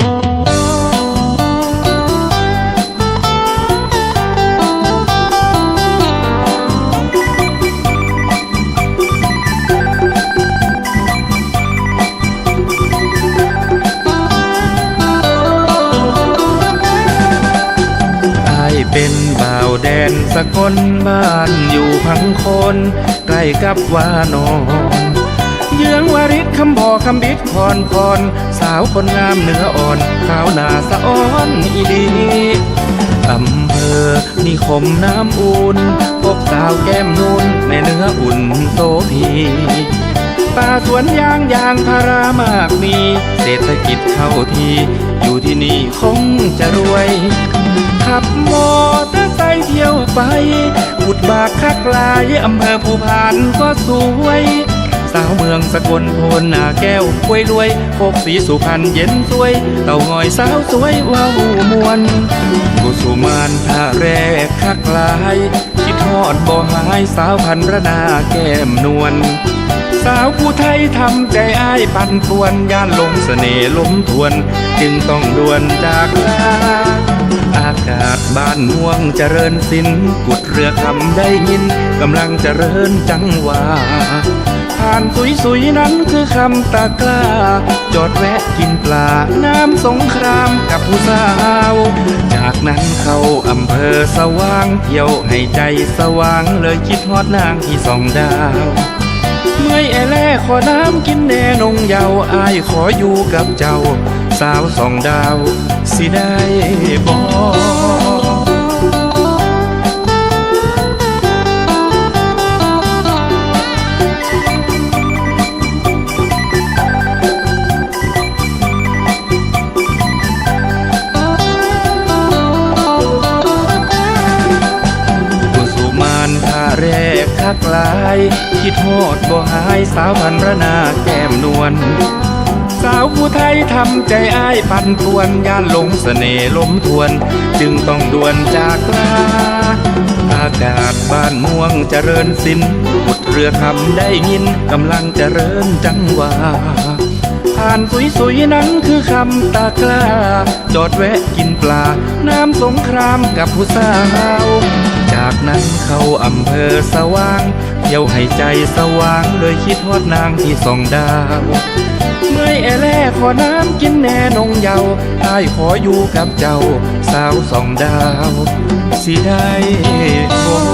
อเป็นบ่าวแดนสกลบ้านอยู่พังคนใกล้กับวานอน เยื้องวาริศคำบอกคำบิดคอนคอนสาวคนงามเนื้ออ่อนขาวหนาสะอ้อนอีดีอำเภอนิคมน้ำอุ่นพบสาวแก้มนูนแม่เนื้ออุ่นโตพีป่าสวนยางยางพารามากมี เศรษฐกิจเข้าทีอยู่ที่นี่คงจะรวย ขับมอเตอร์ไซค์เที่ยวไปบุดบากคักลายอำเภอภูพานก็สวย สาวเมืองสกลโพนนาแก้วควยรวยโคกสีสุพรรณเย็นสวย เต่างอยสาวสวยว้าวมวนกุสุมานท่าแรกคักลาย คิดทอดบ่หายสาวพันรนาแก้มนวลสาวผู้ไทยทำใจอ้ายปั่นป่วนย่านลงเสน่ห์ล้มทวน จึงต้องด่วนจากลาอากาศบ้านม่วงเจริญสินกุดเรือคำได้ยินกำลังเจริญจังหวา ผ่านสุยๆนั้นคือคำตะกล้า จอดแวะกินปลา น้ำสงครามกับผู้สาว จากนั้นเข้าอำเภอสว่างเที่ยวให้ใจสว่างเลยคิดฮอดนางที่สองดาวเมื่อยแอแล่ขอน้ำกินแน่นงเยาวอายขออยู่กับเจ้า สาวสองดาว สิได้บอก กคักลายคิดฮอดบ่หายสาวพันระนาแก้มนวลสาวผู้ไทยทำใจอ้ายปันป่วนย่านหลงเสน่ห์ล้มทวน จึงต้องด่วนจากลาอากาศบ้านม่วงเจริญสินบุดเรือคำได้ยินกำลังเจริญจังหวะผ่านสุยๆนั้นคือคำตากล้า จอดแวะกินปลา น้ำสงครามกับผู้สาว จากนั้นเข้าอำเภอสว่างเที่ยวให้ใจสว่างเลยคิดฮอดนางที่สองดาวเมื่อยแอแล่ขอน้ำกินแน่นงเยาว์อ้ายขออยู่กับเจ้าสาวสองดาว สิได้บ่